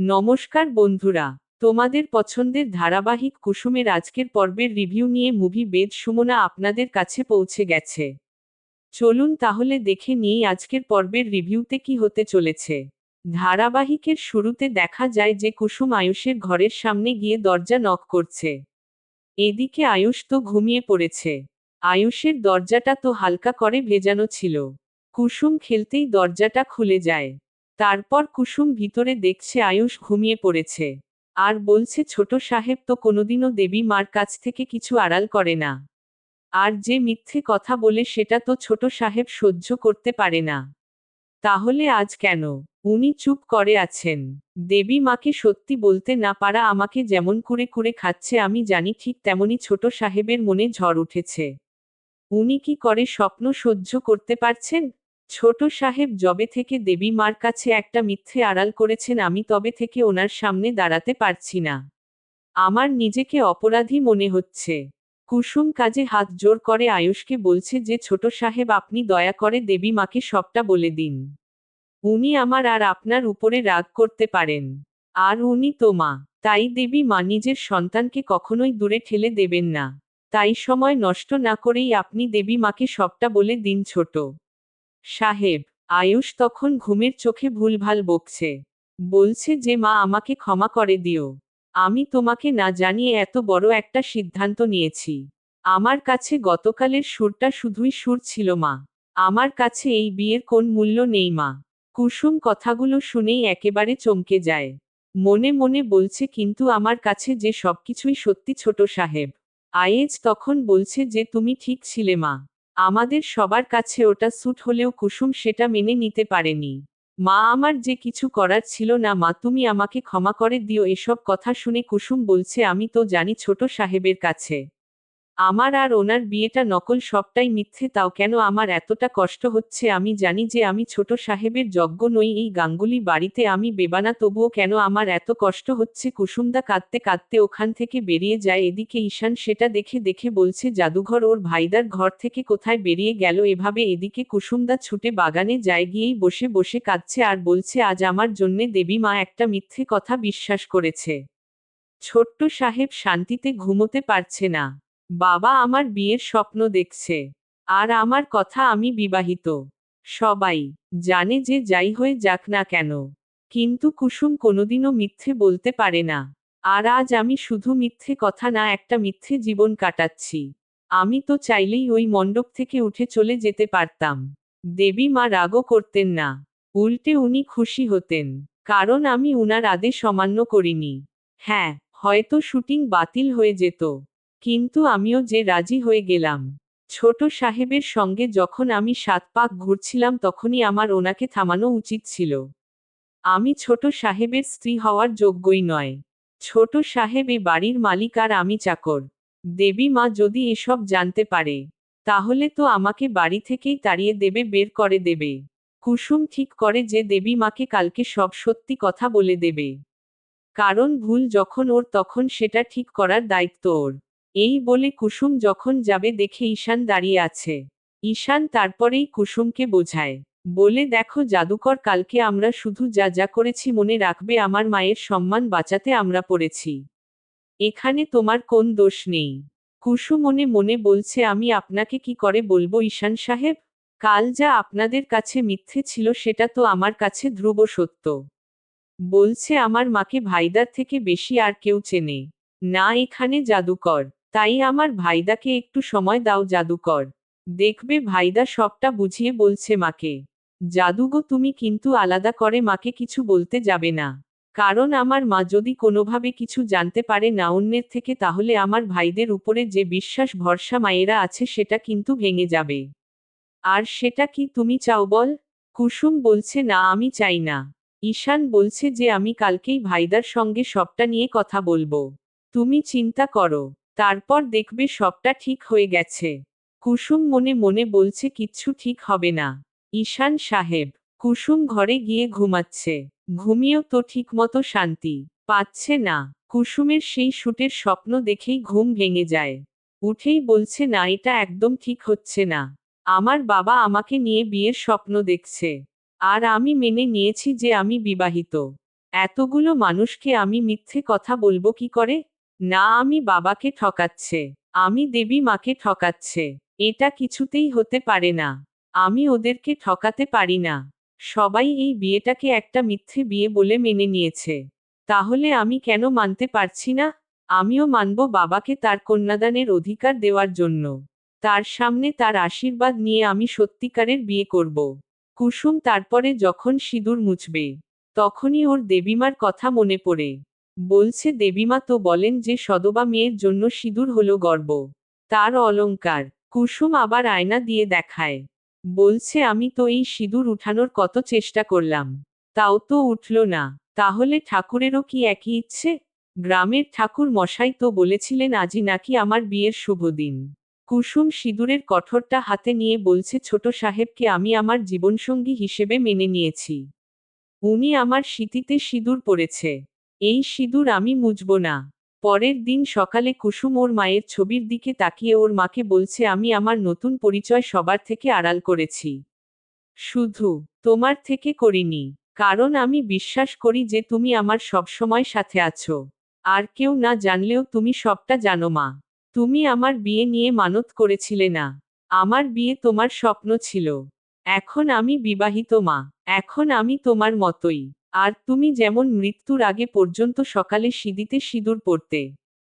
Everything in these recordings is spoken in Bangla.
নমস্কার বন্ধুরা, তোমাদের পছন্দের ধারাবাহিক কুসুমের আজকের পর্বের রিভিউ নিয়ে মুভি বেদ সুমনা আপনাদের কাছে পৌঁছে গেছে। চলুন তাহলে দেখে নিই আজকের পর্বের রিভিউতে কি হতে চলেছে। ধারাবাহিকের শুরুতে দেখা যায় যে কুসুম আয়ুষের ঘরের সামনে গিয়ে দরজা নক করছে। এদিকে আয়ুষ তো ঘুমিয়ে পড়েছে। আয়ুষের দরজাটা তো হালকা করে ভেজানো ছিল। কুসুম খেলতেই দরজাটা খুলে যায়। তারপর কুসুম ভিতরে দেখছে আয়ুষ ঘুমিয়ে পড়েছে। আর বলছে, ছোট সাহেব তো কোনোদিনও দেবী মার কাছ থেকে কিছু আড়াল করে না। আর যে মিথ্যে কথা বলে সেটা তো ছোট সাহেব সহ্য করতে পারে না। তাহলে আজ কেন? উনি চুপ করে আছেন। দেবী মাকে সত্যি বলতে না পারা আমাকে যেমন কুরে কুরে খাচ্ছে, আমি জানি ঠিক তেমনি ছোট সাহেবের মনে ঝড় উঠেছে। উনি কি করে স্বপ্ন সহ্য করতে পারছেন? ছোট সাহেব জবে থেকে দেবী মার কাছে একটা মিথ্যে আড়াল করেছেন, আমি তবে থেকে ওনার সামনে দাঁড়াতে পারছি না। আমার নিজেকে অপরাধী মনে হচ্ছে। কুসুম কাজে হাত জোর করে আয়ুষকে বলছে যে, ছোট সাহেব, আপনি দয়া করে দেবী মাকে সবটা বলে দিন। উনি আমার আর আপনার উপরে রাগ করতে পারেন। আর উনি তো মা। তাই দেবী মা নিজের সন্তানকে কখনোই দূরে ঠেলে দেবেন না। তাই সময় নষ্ট না করেই আপনি দেবী মাকে সবটা বলে দিন, ছোট সাহেব, আয়ুষ তখন ঘুমের চোখে ভুলভাল বকছে। বলছে যে, মা, আমাকে ক্ষমা করে দিও। আমি তোমাকে না জানিয়ে এত বড় একটা সিদ্ধান্ত নিয়েছি। আমার কাছে গতকালের সুরটা শুধুই সুর ছিল, মা। আমার কাছে এই বিয়ের কোন মূল্য নেই, মা। কুসুম কথাগুলো শুনেই একেবারে চমকে যায়। মনে মনে বলছে, কিন্তু আমার কাছে যে সবকিছুই সত্যি ছোট সাহেব। আয়েজ তখন বলছে যে, তুমি ঠিক ছিলে, মা। আমাদের সবার কাছে ওটা স্যুট হলেও কুসুম সেটা মেনে নিতে পারেনি। মা আমার যে কিছু করার ছিল না মা, তুমি আমাকে ক্ষমা করে দিও, এসব কথা শুনে কুসুম বলছে, আমি তো জানি ছোট সাহেবের কাছে। আমার আর ওনার বিয়েটা নকল সবটাই মিথ্যে, তাও কেন আমার এতটা কষ্ট হচ্ছে? আমি জানি যে আমি ছোট সাহেবের যজ্ঞ নই, এই গাঙ্গুলি বাড়িতে আমি বেবানা, তবুও কেন আমার এত কষ্ট হচ্ছে? কুসুমদা কাঁদতে কাঁদতে ওখান থেকে বেরিয়ে যায়, এদিকে ঈশান সেটা দেখে দেখে বলছে, জাদুঘর, ওর ভাইদার ঘর থেকে কোথায় বেরিয়ে গেল? এভাবে এদিকে কুসুমদা ছুটে বাগানে যায়, গিয়েই বসে বসে কাঁদছে আর বলছে, আজ আমার জন্যে দেবী মা একটা মিথ্যে কথা বিশ্বাস করেছে। ছোট্ট সাহেব শান্তিতে ঘুমোতে পারছে না। বাবা আমার বিয়ের স্বপ্ন দেখছে। আর আমার কথা আমি বিবাহিত। সবাই জানে যে যাই হয়ে যাক না কেন। কিন্তু কুসুম কোনোদিনও মিথ্যে বলতে পারে না। আর আজ আমি শুধু মিথ্যে কথা না, একটা মিথ্যে জীবন কাটাচ্ছি। আমি তো চাইলেই ওই মণ্ডপ থেকে উঠে চলে যেতে পারতাম। দেবী মা রাগও করতেন না। উল্টে উনি খুশি হতেন। কারণ আমি উনার আদেশ অমান্য করিনি। হ্যাঁ হয়তো শুটিং বাতিল হয়ে যেত। কিন্তু আমিও যে রাজি হয়ে গেলাম। ছোট সাহেবের সঙ্গে যখন আমি সাত পাক ঘুরছিলাম তখনই আমার ওনাকে থামানো উচিত ছিল। আমি ছোট সাহেবের স্ত্রী হওয়ার যোগ্যই নয়। ছোট সাহেব এ বাড়ির মালিক আর আমি চাকর। দেবী মা যদি এসব জানতে পারে, তাহলে তো আমাকে বাড়ি থেকেই তাড়িয়ে দেবে, বের করে দেবে। কুসুম ঠিক করে যে দেবী মাকে কালকে সব সত্যি কথা বলে দেবে। কারণ ভুল যখন ওর, তখন সেটা ঠিক করার দায়িত্ব ওর। এই বলে কুসুম যখন যাবে দেখে ঈশান দাঁড়িয়ে আছে। ঈশান তারপরেই কুসুমকে বোঝায়। বলে, দেখো জাদুকর, কালকে আমরা শুধু যা যা করেছি মনে রাখবে, আমার মায়ের সম্মান বাঁচাতে আমরা পড়েছি। এখানে তোমার কোন দোষ নেই কুসুম মনে মনে বলছে, আমি আপনাকে কি করে বলব ঈশান সাহেব? কাল যা আপনাদের কাছে মিথ্যে ছিল সেটা তো আমার কাছে ধ্রুব সত্য। বলছে, আমার মাকে ভাইদার থেকে বেশি আর কেউ চেনে। না, এখানে জাদুকর। তাই আমার ভাইদাকে একটু সময় দাও জাদুকর। দেখবে ভাইদা সবটা বুঝিয়ে বলছে মাকে। জাদুগো তুমি কিন্তু আলাদা করে মাকে কিছু বলতে যাবে না। কারণ আমার মা যদি কোনোভাবে কিছু জানতে পারে না অন্যের থেকে, তাহলে আমার ভাইদের উপরে যে বিশ্বাস ভরসা মায়েরা আছে, সেটা কিন্তু ভেঙে যাবে। আর সেটা কি তুমি চাও বল? কুসুম বলছে, না, আমি চাই না। ঈশান বলছে যে, আমি কালকেই ভাইদার সঙ্গে সবটা নিয়ে কথা বলব। তুমি চিন্তা করো। তারপর দেখবে সবটা ঠিক হয়ে গেছে। কুসুম মনে মনে বলছে, কিচ্ছু ঠিক হবে না। ঈশান সাহেব, কুসুম ঘরে গিয়ে ঘুমাচ্ছে। ঘুমিয়েও তো ঠিকমতো শান্তি পাচ্ছে না। কুসুমের সেই শুটের স্বপ্ন দেখেই ঘুম ভেঙে যায়। উঠেই বলছে, না, এটা একদম ঠিক হচ্ছে না। আমার বাবা আমাকে নিয়ে বিয়ের স্বপ্ন দেখছে। আর আমি মেনে নিয়েছি যে আমি বিবাহিত। এতগুলো মানুষকে আমি মিথ্যে কথা বলব কি করে? না আমি বাবাকে ঠকাচ্ছে, আমি দেবী মাকে ঠকাচ্ছে, এটা কিছুতেই হতে পারে না, আমি ওদেরকে ঠকাতে পারি না। সবাই এই বিয়েটাকে একটা মিথ্যে বিয়ে বলে মেনে নিয়েছে। তাহলে আমি কেন মানতে পারছি না? আমিও মানব বাবাকে তার কন্যাদানের অধিকার দেওয়ার জন্য। তার সামনে তার আশীর্বাদ নিয়ে আমি সত্যিকারের বিয়ে করব। কুসুম তারপরে যখন সিঁদুর মুছবে, তখনই ওর দেবীমার কথা মনে পড়ে। বলছে, দেবীমা তো বলেন যে সদবা মেয়ের জন্য সিঁদুর হলো গর্ব। তার অলংকার কুসুম আবার আয়না দিয়ে দেখায়। বলছে, আমি তো এই সিঁদুর উঠানোর কত চেষ্টা করলাম। তাও তো উঠল না। তাহলে ঠাকুরেরও কি একই ইচ্ছে? গ্রামের ঠাকুর মশাই তো বলেছিলেন আজই নাকি আমার বিয়ের শুভ দিন। কুসুম সিঁদুরের কঠোরটা হাতে নিয়ে বলছে, ছোট সাহেবকে আমি আমার জীবনসঙ্গী হিসেবে মেনে নিয়েছি। উনি আমার স্মৃতিতে সিঁদুর পড়েছে। এই সিঁদুর আমি মুজব না। পরের দিন সকালে কুসুম ওর মায়ের ছবির দিকে তাকিয়ে ওর মাকে বলছে, আমি আমার নতুন পরিচয় সবার থেকে আড়াল করেছি। শুধু তোমার থেকে করিনি। কারণ আমি বিশ্বাস করি যে তুমি আমার সবসময় সাথে আছো। আর কেউ না জানলেও তুমি সবটা জানো মা। তুমি আমার বিয়ে নিয়ে মানত করেছিলে না। আমার বিয়ে তোমার স্বপ্ন ছিল। এখন আমি বিবাহিত মা। এখন আমি তোমার মতোই। আর তুমি যেমন মৃত্যুর আগে পর্যন্ত সকালে সিঁদিতে সিঁদুর পড়তে,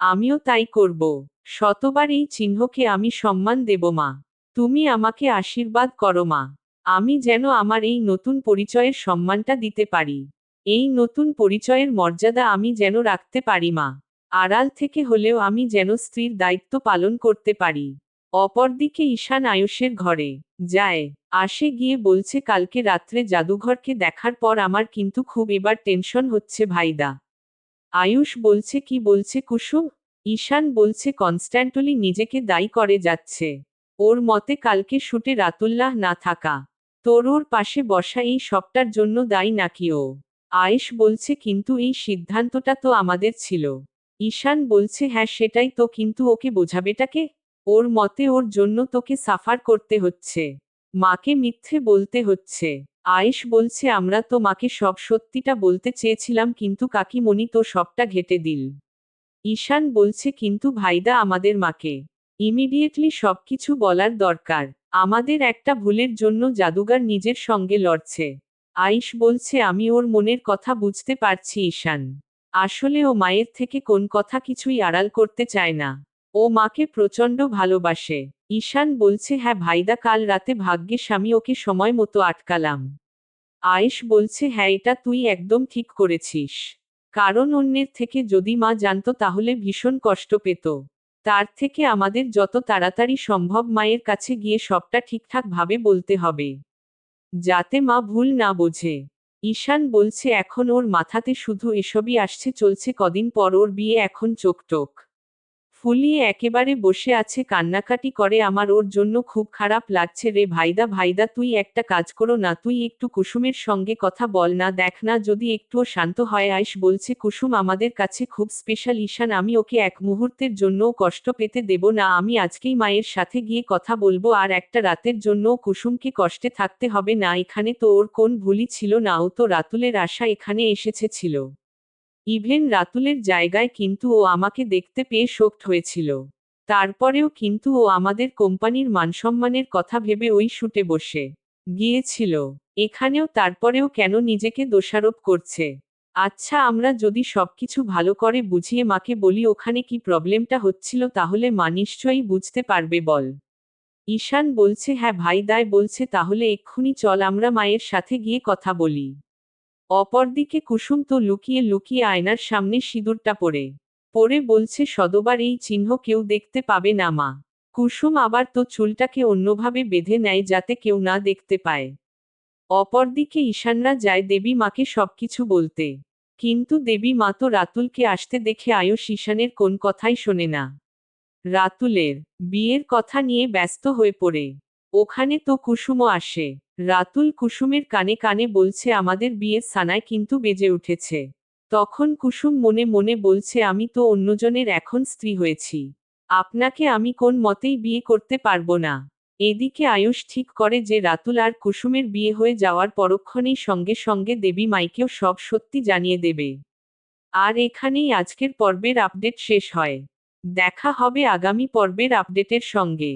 আমিও তাই করব। শতবার এই চিহ্নকে আমি সম্মান দেব, মা। তুমি আমাকে আশীর্বাদ করো, মা। আমি যেন আমার এই নতুন পরিচয়ের সম্মানটা দিতে পারি। এই নতুন পরিচয়ের মর্যাদা আমি যেন রাখতে পারি, মা। আড়াল থেকে হলেও আমি যেন স্ত্রীর দায়িত্ব পালন করতে পারি। অপরদিকে ঈশান আয়ুষের ঘরে। যায়, আসে গিয়ে বলছে, কালকে রাত্রে জাদুঘরকে দেখার পর আমার কিন্তু খুব এবার টেনশন হচ্ছে ভাইদা। আয়ুষ বলছে, কি বলছে কুসুম? ঈশান বলছে, কনস্ট্যান্টলি নিজেকে দায়ী করে যাচ্ছে। ওর মতে কালকে শুটে রাতুল্লাহ না থাকা। তোর ওর পাশে বসা এই সবটার জন্য দায়ী নাকি ও? আয়েশ বলছে, কিন্তু এই সিদ্ধান্তটা তো আমাদের ছিল। ঈশান বলছে হ্যাঁ সেটাই তো, কিন্তু ওকে বোঝাবেটাকে ওর মতে ওর জন্য তোকে সাফার করতে হচ্ছে। মাকে মিথ্যে বলতে হচ্ছে। আয়েশ বলছে, আমরা তো মাকে সব সত্যিটা বলতে চেয়েছিলাম, কিন্তু কাকিমণি তো সবটা ঘেটে দিল। ঈশান বলছে, কিন্তু ভাইদা আমাদের মাকে। ইমিডিয়েটলি সবকিছু বলার দরকার। আমাদের একটা ভুলের জন্য জাদুগার নিজের সঙ্গে লড়ছে। আইস বলছে, আমি ওর মনের কথা বুঝতে পারছি, ঈশান। আসলে ও মায়ের থেকে কোন কথা কিছুই আড়াল করতে চায় না। ও মাকে প্রচণ্ড ভালোবাসে। ঈশান বলছে হ্যাঁ ভাইদা কাল রাতে ভাগ্যে স্বামী ওকে সময় মতো আটকালাম। আয়েশ বলছে হ্যাঁ এটা তুই একদম ঠিক করেছিস। কারণ অন্যের থেকে যদি মা জানত তাহলে ভীষণ কষ্ট পেত। তার থেকে আমাদের যত তাড়াতাড়ি সম্ভব মায়ের কাছে গিয়ে সবটা ঠিকঠাক ভাবে বলতে হবে। যাতে মা ভুল না বোঝে। ঈশান বলছে, এখন ওর মাথাতে শুধু এসবই আসছে, চলছে কদিন পর ওর বিয়ে, এখন চোখটোক ফুলিয়ে একেবারে বসে আছে, কান্নাকাটি করে, আমার ওর জন্য খুব খারাপ লাগছে রে ভাইদা ভাইদা, তুই একটা কাজ করো না, তুই একটু কুসুমের সঙ্গে কথা বল না, দেখ না, যদি একটুও শান্ত হয়, আইস বলছে, কুসুম আমাদের কাছে খুব স্পেশাল ঈশান, আমি ওকে এক মুহূর্তের জন্যও কষ্ট পেতে দেব না, আমি আজকেই মায়ের সাথে গিয়ে কথা বলব, আর একটা রাতের জন্যও কুসুমকে কষ্টে থাকতে হবে না, এখানে তো ওর কোন ভুলই ছিল না, ও তো রাতুলের আশা এখানে এসেছে ছিল। ইভেন রাতুলের জায়গায় কিন্তু ও আমাকে দেখতে পেয়ে শোকড হয়েছিল। তারপরেও কিন্তু ও আমাদের কোম্পানির মানসম্মানের কথা ভেবে ওই শুটে বসে। গিয়েছিল। এখানেও তারপরেও কেন নিজেকে দোষারোপ করছে? আচ্ছা আমরা যদি সবকিছু ভালো করে বুঝিয়ে মাকে বলি ওখানে কি প্রবলেমটা হচ্ছিল তাহলে মা নিশ্চয়ই বুঝতে পারবে, বল। ঈশান বলছে হ্যাঁ ভাই দায় বলছে, তাহলে এক্ষুনি চল, আমরা মায়ের সাথে গিয়ে কথা বলি। অপরদিকে কুসুম তো লুকিয়ে লুকিয়ে আয়নার সামনে সিঁদুরটা পরে পরে বলছে, সদবার এই চিহ্ন কেউ দেখতে পাবে না মা। কুসুম আবার তো চুলটাকে অন্যভাবে বেঁধে নেয় যাতে কেউ না দেখতে পায়। অপরদিকে ঈশানরা যায় দেবী মাকে সবকিছু বলতে। কিন্তু দেবী মা তো রাতুলকে আসতে দেখে আয়ুষ ঈশানের কোন কথাই শোনে না। রাতুলের বিয়ের কথা নিয়ে ব্যস্ত হয়ে পড়ে। ওখানে তো কুসুমও আসে। রাতুল কুসুমের কানে কানে বলছে, আমাদের বিয়ের সানায় কিন্তু বেজে উঠেছে। তখন কুসুম মনে মনে বলছে, আমি তো অন্যজনের এখন স্ত্রী হয়েছি। আপনাকে আমি কোন মতেই বিয়ে করতে পারব না। এদিকে আয়ুষ ঠিক করে যে রাতুল আর কুসুমের বিয়ে হয়ে যাওয়ার পরক্ষণেই সঙ্গে সঙ্গে দেবী মাইকেও সব সত্যি জানিয়ে দেবে। আর এখানেই আজকের পর্বের আপডেট শেষ হয়। দেখা হবে আগামী পর্বের আপডেটের সঙ্গে।